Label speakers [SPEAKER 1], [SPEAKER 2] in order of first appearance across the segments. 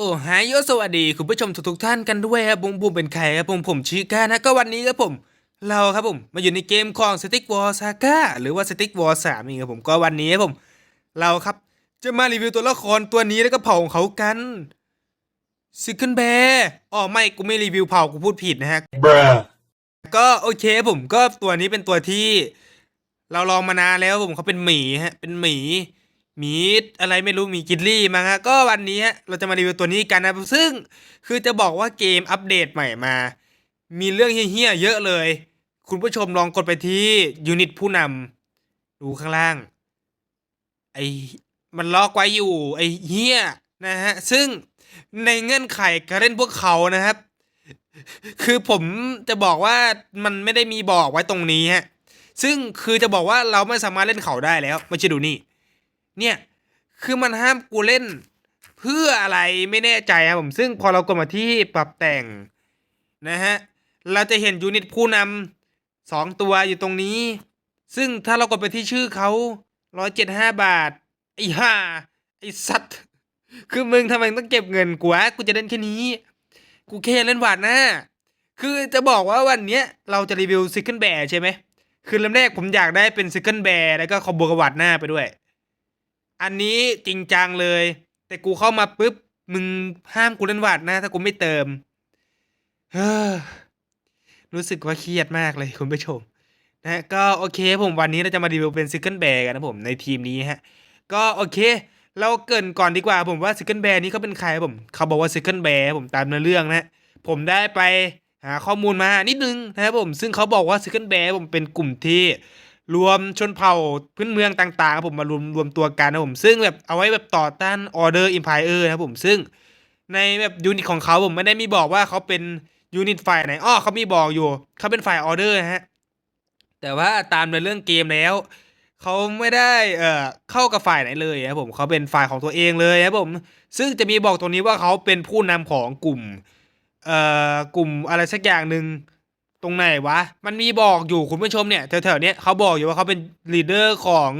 [SPEAKER 1] โอ้ฮายโยสวัสดีคุณผู้ชมทุกๆท่านกันด้วยครับผมผมเป็นใครครับผมผมชื่อก้านะก็วันนี้ครับผม เราครับผมมาอยู่ในเกมของ Stick War Saga หรือว่า Stick War 3นี่ครับผมก็วันนี้ครับผม เราครับจะมารีวิวตัวละครตัวนี้แล้วก็เผ่าของเขากันซิคเกิลแบร์อ๋อไม่กูไม่รีวิวเผ่ากูพูดผิดนะฮะ
[SPEAKER 2] Bruh.
[SPEAKER 1] ก็โอเคผมก็ตัวนี้เป็นตัวที่ เราลองมานานแล้วผมเขาเป็นหมีฮะเป็นหมี มีอะไรไม่รู้มีกิดลี่มั้งฮะก็วันนี้เราจะมารีวิวตัวนี้กันนะซึ่งคือจะบอกว่าเกมอัปเดตใหม่มา มีเรื่องเฮี้ยๆเยอะเลย คุณผู้ชมลองกดไปที่ยูนิตผู้นำดูข้างล่างไอมันล็อกไว้อยู่ไอเฮี้ยนะฮะซึ่งในเงื่อนไขการเล่นพวกเขานะครับ คือผมจะบอกว่ามันไม่ได้มีบอกไว้ตรงนี้ฮะซึ่งคือจะบอกว่าเราไม่สามารถเล่นเขาได้แล้วไมาจะดูนี่ เนี่ย คือมันห้ามกูเล่น เพื่ออะไรไม่แน่ใจครับผมซึ่งพอเรากดมาที่ปรับแต่งนะฮะเราจะเห็นยูนิตผู้นำสองตัวอยู่ตรงนี้ ซึ่งถ้าเรากดไปที่ชื่อเขาร้อยเจ็ดห้าบาทไอ้ห่าไอ้สัตว์ คือมึงทำไมต้องเก็บเงินกูวะกูจะเล่นแค่นี้ กูแค่เล่นหวาดหน้า คือจะบอกว่าวันเนี้ยเราจะรีวิวซิกเกิลแบร์ใช่ไหม คือเริ่มแรกผมอยากได้เป็นซิกเกิลแบร์แล้วก็คอมโบกบหวาดหน้าไปด้วย อันนี้จริงจังเลย แต่กูเข้ามาปุ๊บ มึงห้ามกูเล่นวาดน้าถ้ากูไม่เติม เฮ้อรู้สึกว่าเครียดมากเลยคุณผู้ชม นะก็โอเคผมวันนี้เราจะมารีวิวเป็นซิกเกิลแบร์กันนะผมในทีมนี้ฮะ ก็โอเค เราเกินก่อนดีกว่าผมว่าซิกเกิลแบร์นี้เขาเป็นใครผม เขาบอกว่าซิกเกิลแบร์ผมตามเนื้อเรื่องนะ ผมได้ไปหาข้อมูลมานิดนึงนะครับผมซึ่งเขาบอกว่าซิกเกิลแบร์ผมเป็นกลุ่มที่ รวมชนเผ่าพื้นเมืองต่างๆครับผมมารวมรวมตัวกันนะผมซึ่งแบบเอาไว้แบบต่อต้านออเดอร์อิมพายเออร์นะครับผมซึ่งในแบบยูนิตของเขาผมไม่ได้มีบอกว่าเขาเป็นยูนิตฝ่ายไหนอ้อเขามีบอกอยู่เขาเป็นฝ่ายออเดอร์ฮะแต่ว่าตามในเรื่องเกมแล้วเขาไม่ได้เอ่อเข้ากับฝ่ายไหนเลยครับผมเขาเป็นฝ่ายของตัวเองเลยครับผมซึ่งจะมีบอกตรงนี้ว่าเขาเป็นผู้นำของกลุ่มเอ่อกลุ่มอะไรสักอย่างหนึ่ง ตรงไหนวะ มันมีบอกอยู่คุณผู้ชมเนี่ยแถวๆเนี้ยเขาบอกอยู่ว่าเขาเป็นลีดเดอร์ของ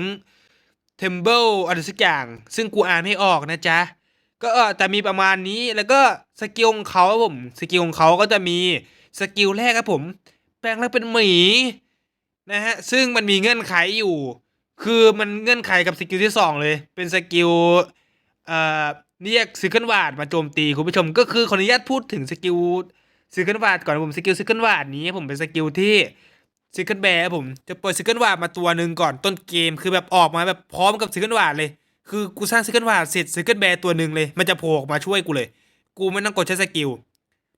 [SPEAKER 1] เทมเบิลอะไรสักอย่าง ซึ่งกูอ่านไม่ออกนะจ๊ะ ก็เออแต่มีประมาณนี้แล้วก็สกิลของเขาครับผมสกิลของเขาก็จะมีสกิลแรกครับผม แปลงร่างเป็นหมีนะฮะซึ่งมันมีเงื่อนไขอยู่ คือมันเงื่อนไขกับสกิลที่สองเลย เป็นสกิลเอ่อเรียกซิเคิลวาดมาโจมตีคุณผู้ชมก็คือขออนุญาตพูดถึงสกิล ซิเคิลวาดก่อนผมสกิลซิเคิลวาดนี้ผมเป็นสกิลที่ซิเคิลแบร์ผมจะปล่อยซิเคิลวาดมาตัวหนึ่งก่อนต้นเกมคือแบบออกมาแบบพร้อมกับซิเคิลวาดเลย คือกูสร้างซิเคิลวาดเสร็จซิเคิลแบร์ตัวหนึ่งเลย มันจะโผล่ออกมาช่วยกูเลย กูไม่ต้องกดใช้สกิล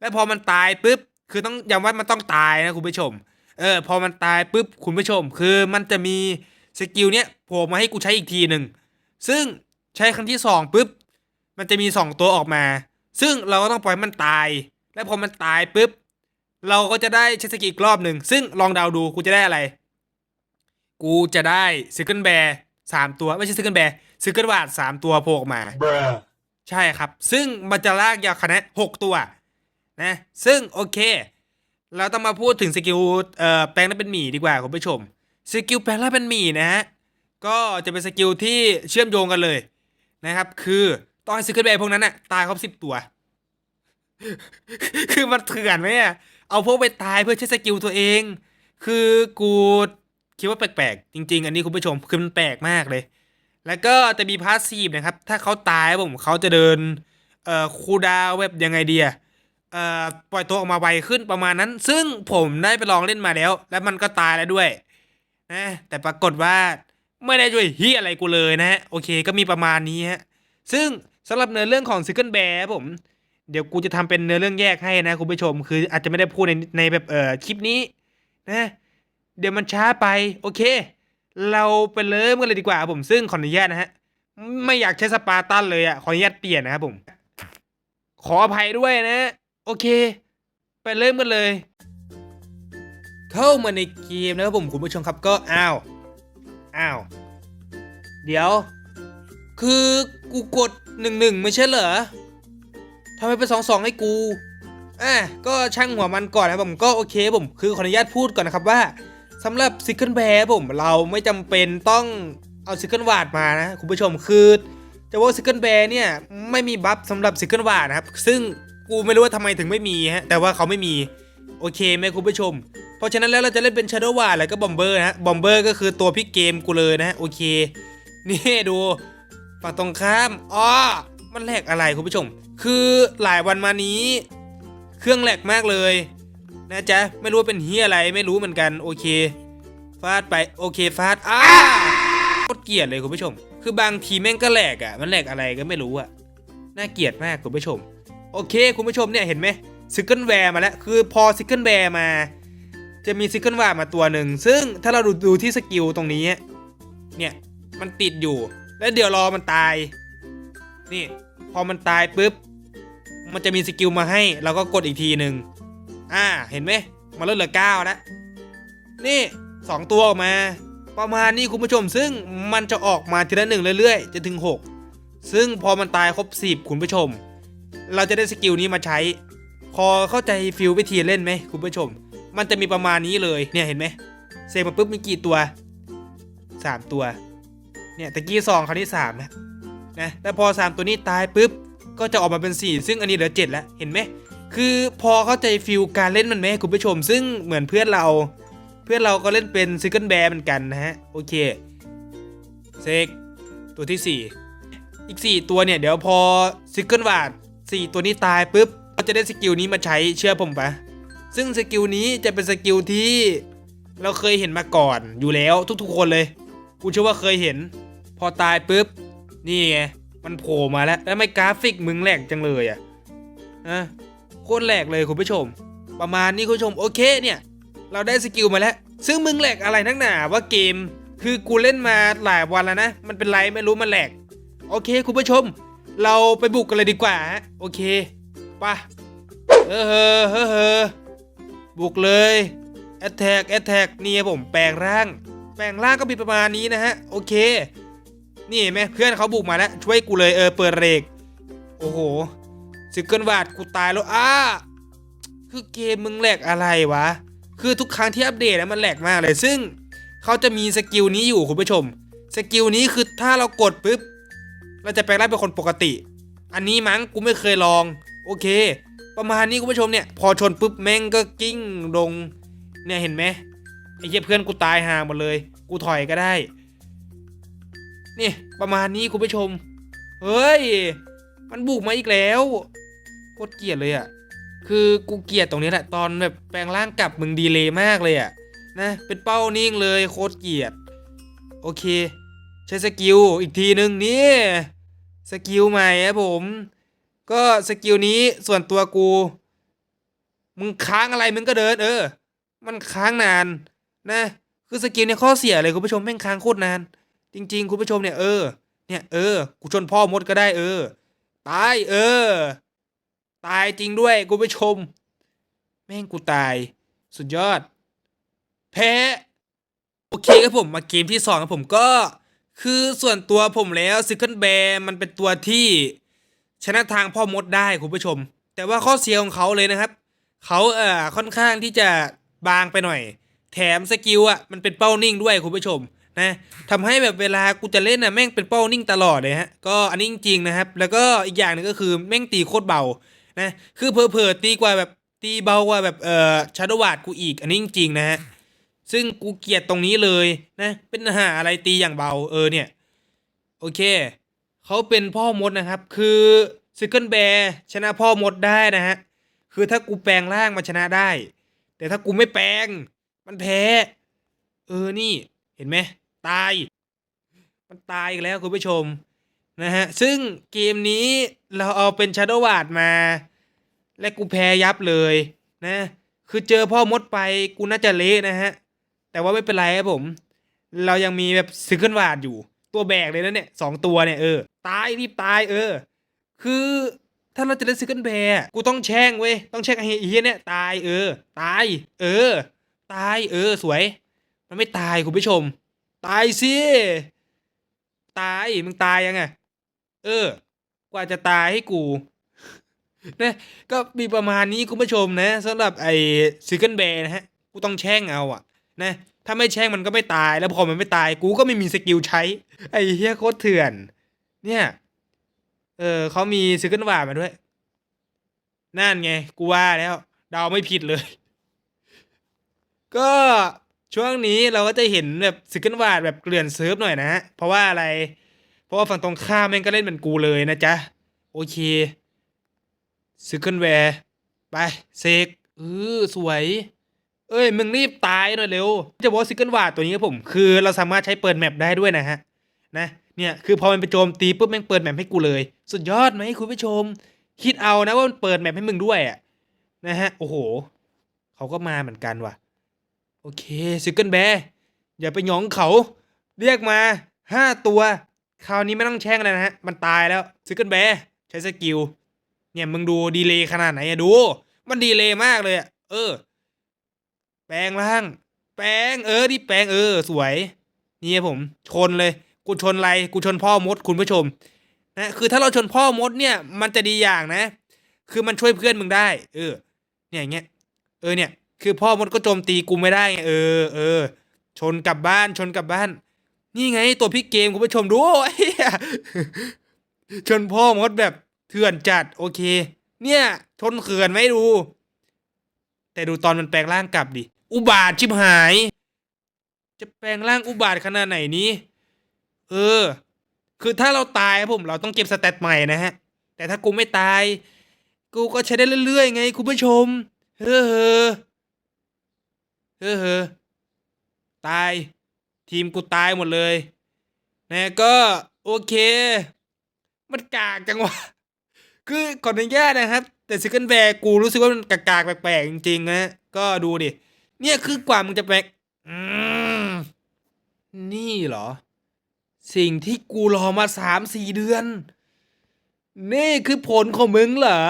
[SPEAKER 1] แล้วพอมันตายปุ๊บคือต้องย้ำว่ามันต้องตายนะคุณผู้ชม เออ พอมันตายปุ๊บคุณผู้ชม คือมันจะมีสกิลเนี้ยโผล่มาให้กูใช้อีกทีหนึ่งซึ่งใช้ครั้งที่สองปุ๊บมันจะมีสองตัวออกมา ซึ่งเราก็ต้องปล่อยมันตาย และพอมันตายปุ๊บ เราก็จะได้ใช้สกิลอีกรอบหนึ่ง ซึ่งลองเดาดูกูจะได้อะไร กูจะได้ซิเกิลแบร์สามตัว ไม่ใช่ซิเกิลแบร์ซิเกิลวาดสามตัวโผล่ออกมา
[SPEAKER 2] Bruh.
[SPEAKER 1] ใช่ครับ ซึ่งมันจะลากยาวคณะหกตัว นะ ซึ่งโอเค เราต้องมาพูดถึงสกิลเอ่อแปลงร่างเป็นหมีดีกว่าคุณผู้ชม สกิลแปลงร่างเป็นหมีนะฮะ ก็จะเป็นสกิลที่เชื่อมโยงกันเลยนะครับ คือตอนสกิลแบร์พวกนั้นน่ะตายครบสิบตัว คือมันเถื่อนไหมอะเอาพวกไปตายเพื่อใช้สกิลตัวเอง คือกูคิดว่าแปลกๆ จริง ๆ อันนี้คุณผู้ชมคือมันแปลกมากเลย แล้วก็จะมีพาสซีฟนะครับ ถ้าเขาตายผมเขาจะเดิน เอ่อคูดาวน์แบบยังไงเดีอะเอ่อปล่อยตัวออกมาไวขึ้นประมาณนั้น ซึ่งผมได้ไปลองเล่นมาแล้ว แล้วมันก็ตายแล้วด้วย นะ แต่ปรากฏว่าไม่ได้ช่วยเฮียอะไรกูเลยนะฮะ โอเคก็มีประมาณนี้ฮะ ซึ่งสำหรับเนื้อเรื่องของซิ g เกิลแบร์ผม เดี๋ยวกูจะทำเป็นเนื้อเรื่องแยกให้นะคุณผู้ชม คืออาจจะไม่ได้พูดในในแบบเอ่อคลิปนี้นะเดี๋ยวมันช้าไป โอเค เราไปเริ่มกันเลยดีกว่าผมซึ่งขออนุญาตนะฮะไม่อยากใช้สปาร์ตันเลยอะขออนุญาตเปลี่ยนนะครับผม ขออภัยด้วยนะ โอเค ไปเริ่มกันเลย เข้ามาในเกมนะครับผมคุณผู้ชมครับก็อ้าวอ้าวเดี๋ยว คือกูกดหนึ่งหนึ่งไม่ใช่เหรอ ทำไมเป็นสองสองให้กูอะก็ช่างหัวมันก่อนนะผมก็โอเคผมคือขออนุญาตพูดก่อนนะครับว่าสำหรับซิกเกิลแบร์ผมเราไม่จำเป็นต้องเอาซิกเกิลวาดมานะคุณผู้ชมคือจะว่าซิกเกิลแบร์เนี่ยไม่มีบัฟสำหรับซิกเกิลวาดนะครับ ซึ่งกูไม่รู้ว่าทำไมถึงไม่มีฮะแต่ว่าเขาไม่มีโอเคไหมคุณผู้ชม เพราะฉะนั้นแล้วเราจะเล่นเป็นชาร์ o w วาดแล้วก็บอมเบอร์นะฮะบอมเบอร์ก็คือตัวพี่เกมกูเลยนะฮะโอเค นี่ดูฝั่งตรงข้ามอ๋อ มันแหลกอะไรคุณผู้ชม คือหลายวันมานี้ เครื่องแหลกมากเลยนะจ๊ะไม่รู้เป็นเฮียอะไรไม่รู้เหมือนกันโอเคฟาดไปโอเคฟาดอ้าโคตรเกลียดเลยคุณผู้ชม คือบางทีแม่งก็แหลกอะมันแหลกอะไรก็ไม่รู้อะน่าเกลียดมากคุณผู้ชม โอเค คุณผู้ชมเนี่ยเห็นไหมซิกเกิลแวร์มาแล้วคือพอซิกเกิลแวร์มา จะมีซิกเกิลวาร์มาตัวหนึ่งซึ่งถ้าเราดูดูที่สกิลตรงนี้เนี่ยมันติดอยู่ แล้วเดี๋ยวรอมันตาย นี่ พอมันตายปุ๊บ มันจะมีสกิลมาให้ เราก็กดอีกทีหนึ่งอ่า เห็นไหมมันลดเหลือเก้าแล้วนี่สองตัวออกมา ประมาณนี้คุณผู้ชม ซึ่งมันจะออกมาทีละหนึ่งเรื่อยๆ จะถึง 6 ซึ่งพอมันตายครบ 10 คุณผู้ชม เราจะได้สกิลนี้มาใช้ พอเข้าใจฟิลวิธีเล่นไหมคุณผู้ชม มันจะมีประมาณนี้เลยเนี่ยเห็นไหมเซฟมาปุ๊บมีกี่ตัว 3 ตัว เนี่ยตะกี้สองคราวนี้3นะ นะแล้วพอ 3 ตัวนี้ตายปุ๊บก็จะออกมาเป็น 4 ซึ่งอันนี้เหลือ 7 แล้วเห็นไหมคือพอเข้าใจฟิลการเล่นมันไหมคุณผู้ชม ซึ่งเหมือนเพื่อนเรา เพื่อนเราก็เล่นเป็นซิงเกิลแบร์เหมือนกันนะฮะโอเคเซกตัวที่ 4 อีก 4 ตัวเนี่ย เดี๋ยวพอซิงเกิลวาด4ตัวนี้ตายปุ๊บก็จะได้สกิลนี้มาใช้เชื่อผมปะซึ่งสกิลนี้จะเป็นสกิลที่เราเคยเห็นมาก่อนอยู่แล้วทุกๆคนเลย กูเชื่อว่าเคยเห็น พอตายปุ๊บ นี่ไง มันโผล่มาแล้ว แล้วไม่กราฟิกมึงแหลกจังเลยอะนะโคตรแหลกเลยคุณผู้ชม ประมาณนี้คุณผู้ชมโอเคเนี่ย เราได้สกิลมาแล้ว ซึ่งมึงแหลกอะไรนักหนาว่าเกม คือกูเล่นมาหลายวันแล้วนะ มันเป็นไรไม่รู้มันแหลก โอเคคุณผู้ชม เราไปบุกกันเลยดีกว่าฮะโอเคไปะเออเฮอเฮ้อเฮอบุกเลยแอตแทกแอตแทกนี่ผมแปลงร่าง แปลงร่างก็มีประมาณนี้นะฮะ โอเค นี่เห็นไหมเพื่อนเขาบุกมาแล้วช่วยกูเลยเออเปิดเรก โอ้โหซิกเกิลวาดกูตายแล้วอ้าคือเกมมึงแหลกอะไรวะ คือทุกครั้งที่อัปเดตแล้วมันแหลกมากเลย ซึ่งเขาจะมีสกิลนี้อยู่คุณผู้ชม สกิลนี้คือถ้าเรากดปุ๊บ เราจะแปลงร่างเป็นคนปกติ อันนี้มั้งกูไม่เคยลอง โอเค ประมาณนี้คุณผู้ชมเนี่ย พอชนปุ๊บแม่งก็กิ้งลง เนี่ยเห็นไหมไอ้เหี้ยเพื่อนกูตายห่าหมดเลย กูถอยก็ได้ นี่ประมาณนี้คุณผู้ชม เฮ้ย มันบุกมาอีกแล้วโคตรเกลียดเลยอะ่ะคือกูเกลียดตรงนี้แหละตอนแบบแปลงร่างกลับมึงดีเลยมากเลยอะ่ะนะเป็นเป้านิ่งเลยโคตรเกลียด โอเค ใช้สกิลอีกทีนึงนี่สกิลใหม่ครับผม ก็สกิลนี้ส่วนตัวกู มึงค้างอะไรมึงก็เดิน เออ มันค้างนานนะ คือสกิลเนี่ยข้อเสียเลยคุณผู้ชมแม่งค้างโคตรนาน จริง ๆ คุณผู้ชมเนี่ยเออเนี่ยเออกูชนพ่อมดก็ได้เออ ตายเออ ตายจริงด้วยคุณผู้ชม แม่งกูตาย สุดยอด แพ้โอเคครับผมมาเกมที่สองครับผมก็คือส่วนตัวผมแล้วซิ c เกิลแบร์มันเป็นตัวที่ชนะทางพ่อมดได้คุณผู้ชม แต่ว่าข้อเสียของเขาเลยนะครับเขาเอ่อค่อนข้างที่จะบางไปหน่อย แถมสกิลอะมันเป็นเป้านิ่งด้วยคุณผู้ชม นะทำให้แบบเวลากูจะเล่นน่ะแม่งเป็นเป้านิ่งตลอดเลยฮะก็อันนี้จริงๆนะครับ แล้วก็อีกอย่างหนึ่งก็คือแม่งตีโคตรเบานะคือเพอๆตีกว่าแบบตีเบากว่าแบบเอ่อชาร์ดวาดกูอีกอันนี้จริงๆนะฮะซึ่งกูเกลียดตรงนี้เลยนะเป็นหาอะไรตีอย่างเบาเออเนี่ยโอเคเขาเป็นพ่อมดนะครับ คือซิเกิลแบร์ชนะพ่อมดได้นะฮะคือถ้ากูแปลงร่างมาชนะได้ แต่ถ้ากูไม่แปลง มันแพ้ เออนี่เห็นไหม ตาย มันตายอีกแล้วคุณผู้ชมนะฮะ ซึ่งเกมนี้เราเอาเป็นชา d o w วาดมา และกูแพ้ยับเลยนะ คือเจอพ่อมดไปกูน่าจะเละนะฮะ แต่ว่าไม่เป็นไรครับผม เรายังมีแบบซิเกิลวาดอยู่ ตัวแบกเลยนะเนี่ยสองตัวเนี่ยเออ ตายรีบตายเออ คือถ้าเราจะได้ซิเกิลแบร์กูต้องแช่งเว้ย ต้องแช่งไอ้เฮียเนี่ยตายเออ ตาย เออ ตายเออสวย มันไม่ตายคุณผู้ชม ตายสิตายมึงตายยังไงเออ กว่าจะตายให้กูนะก็มีประมาณนี้คุณผู้ชมนะสำหรับไอ้ซิเกิลแบร์นะฮะกูต้องแช่งเอาอะนะถ้าไม่แช่งมันก็ไม่ตายแล้วพอมันไม่ตายกูก็ไม่มีสกิลใช้ ไอ้เฮียโคตรเถื่อน เนี่ยเออเขามีซิงเกิลวาร์มาด้วย นั่นไง กูว่าแล้วเดาไม่ผิดเลย ก็ ช่วงนี้เราก็จะเห็นแบบซิงเกิลวาร์แบบเกลื่อนเซิร์ฟหน่อยนะฮะเพราะว่าอะไร เพราะว่าฝั่งตรงข้ามแม่งก็เล่นเหมือนกูเลยนะจ๊ะ โอเคซิงเกิลแวร์ไปเซกเออสวย เอ้ย มึงรีบตายหน่อยเร็ว จะบอกซิงเกิลวาร์ตัวนี้ครับผม คือเราสามารถใช้เปิดแมปได้ด้วยนะฮะ นะ เนี่ย คือพอมันไปโจมตีปุ๊บแม่งเปิดแมปให้กูเลย สุดยอดไหมคุณผู้ชม คิดเอานะว่ามันเปิดแมปให้มึงด้วยอะ นะฮะ โอ้โห เขาก็มาเหมือนกันว่ะ โอเคซิงเกิลแบร์อย่าไปหยองเขา เรียกมาห้าตัว คราวนี้ไม่ต้องแช่งแล้วนะฮะ มันตายแล้วซิงเกิลแบร์ใช้สกิล เนี่ยมึงดูดีเลย์ขนาดไหนอะดู มันดีเลย์มากเลยอะเออ แปลงร่าง แปลงเออที่แปลงเออ สวย นี่ผม ชนเลย กูชนไร กูชนพ่อมดคุณผู้ชม นะ คือถ้าเราชนพ่อมดเนี่ย มันจะดีอย่างนะ คือมันช่วยเพื่อนมึงได้ เออ เนี่ยอย่างเงี้ย เออเนี่ย คือพ่อมดก็โจมตีกูไม่ได้ไงเออเออชนกลับบ้านชนกลับบ้าน นี่ไงตัวพี่เกมคุณผู้ชมดูชนพ่อมดแบบเถื่อนจัดโอเค เนี่ย ชนเขื่อนไม่ดู แต่ดูตอนมันแปลงร่างกลับดิอุบาทชิบหาย จะแปลงร่างอุบาทขนาดไหนนี้ เออ คือถ้าเราตายครับผมเราต้องเก็บสเตตใหม่นะฮะ แต่ถ้ากูไม่ตาย กูก็ใช้ได้เรื่อยๆไงคุณผู้ชม เฮ้อ เฮ้อเฮ้อเฮ้อตาย ทีมกูตายหมดเลยนะก็โอเค มันกากจังวะ คือก่อนอนุญาตนะครับ แต่ซิกเกิลแบร์กูรู้สึกว่ามันกากๆแปลกๆจริงๆนะก็ดูดิ เนี่ยคือกว่ามึงจะแปลกนี่เหรอ สิ่งที่กูรอมาสามสี่เดือน นี่คือผลของมึงเหรอ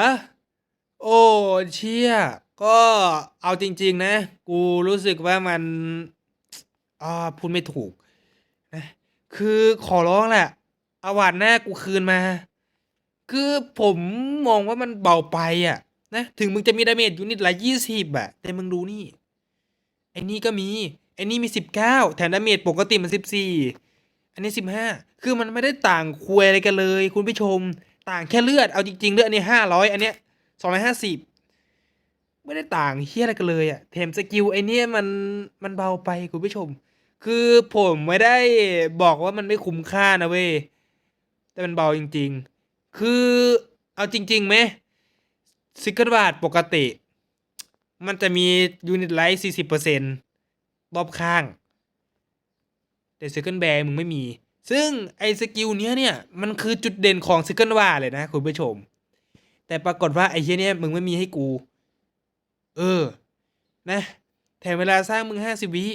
[SPEAKER 1] โอ้เชี่ย ก็เอาจริง ๆ นะ กูรู้สึกว่ามันอ่าพูดไม่ถูกนะคือขอร้องแหละอาวาดหน้ากูคืนมา คือผมมองว่ามันเบาไปอะ นะ ถึงมึงจะมีดาเมจยูนิตละยี่สิบอะแต่มึงดูนี่ ไอ้นี่ก็มี ไอ้นี่มีสิบเก้าแถมดาเมจปกติมันสิบสี่อันนี้สิบห้าคือมันไม่ได้ต่างคุยอะไรกันเลย คุณผู้ชม ต่างแค่เลือด เอาจริง ๆ เลือดอันนี้ห้าร้อยอันเนี้ยสองร้อยห้าสิบ ไม่ได้ต่างเฮี้ยอะไรกันเลยอะแถมสกิลไอเนี้ยมันมันเบาไปคุณผู้ชม คือผมไม่ได้บอกว่ามันไม่คุ้มค่านะเว้ยแต่มันเบาจริง ๆ คือเอาจริงๆไหมซิกเกิลบาทปกติ มันจะมียูนิตไลท์สี่สิบเปอร์เซ็นรอบข้าง แต่ซิกเกิลแบร์มึงไม่มี ซึ่งไอสกิลเนี้ยเนี่ย มันคือจุดเด่นของซิกเกิลวาเลยนะคุณผู้ชม แต่ปรากฏว่าไอเฮียเนี่ยมึงไม่มีให้กู เออ นะ แถมเวลาสร้างมึงห้าสิบวิ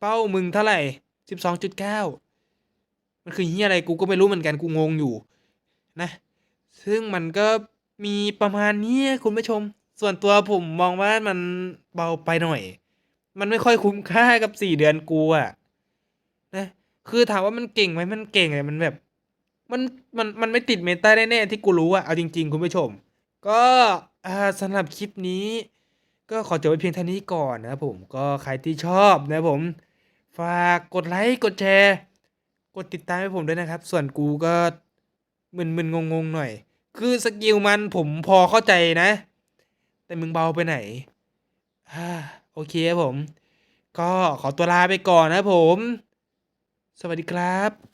[SPEAKER 1] เป้ามึงเท่าไหร่สิบสองจุดเก้ามันคือเฮียอะไรกูก็ไม่รู้เหมือนกันกูงงอยู่ นะ ซึ่งมันก็มีประมาณนี้คุณผู้ชม ส่วนตัวผมมองว่ามันเบาไปหน่อย มันไม่ค่อยคุ้มค่ากับสี่เดือนกูอะนะคือถามว่ามันเก่งไหมมันเก่งเลยมันแบบ มันมันมันไม่ติดเมตาแน่ๆที่กูรู้อะเอาจริง ๆ คุณผู้ชม ก็สำหรับคลิปนี้ ก็ขอจบไว้เพียงเท่านี้ก่อนนะครับผมก็ใครที่ชอบนะครับผม ฝากกดไลค์กดแชร์ กดติดตามให้ผมด้วยนะครับ ส่วนกูก็มึนๆงงๆหน่อย คือสกิลมันผมพอเข้าใจนะ แต่มึงเบาไปไหนอโอเคครับผม ก็ขอตัวลาไปก่อนนะผม สวัสดีครับ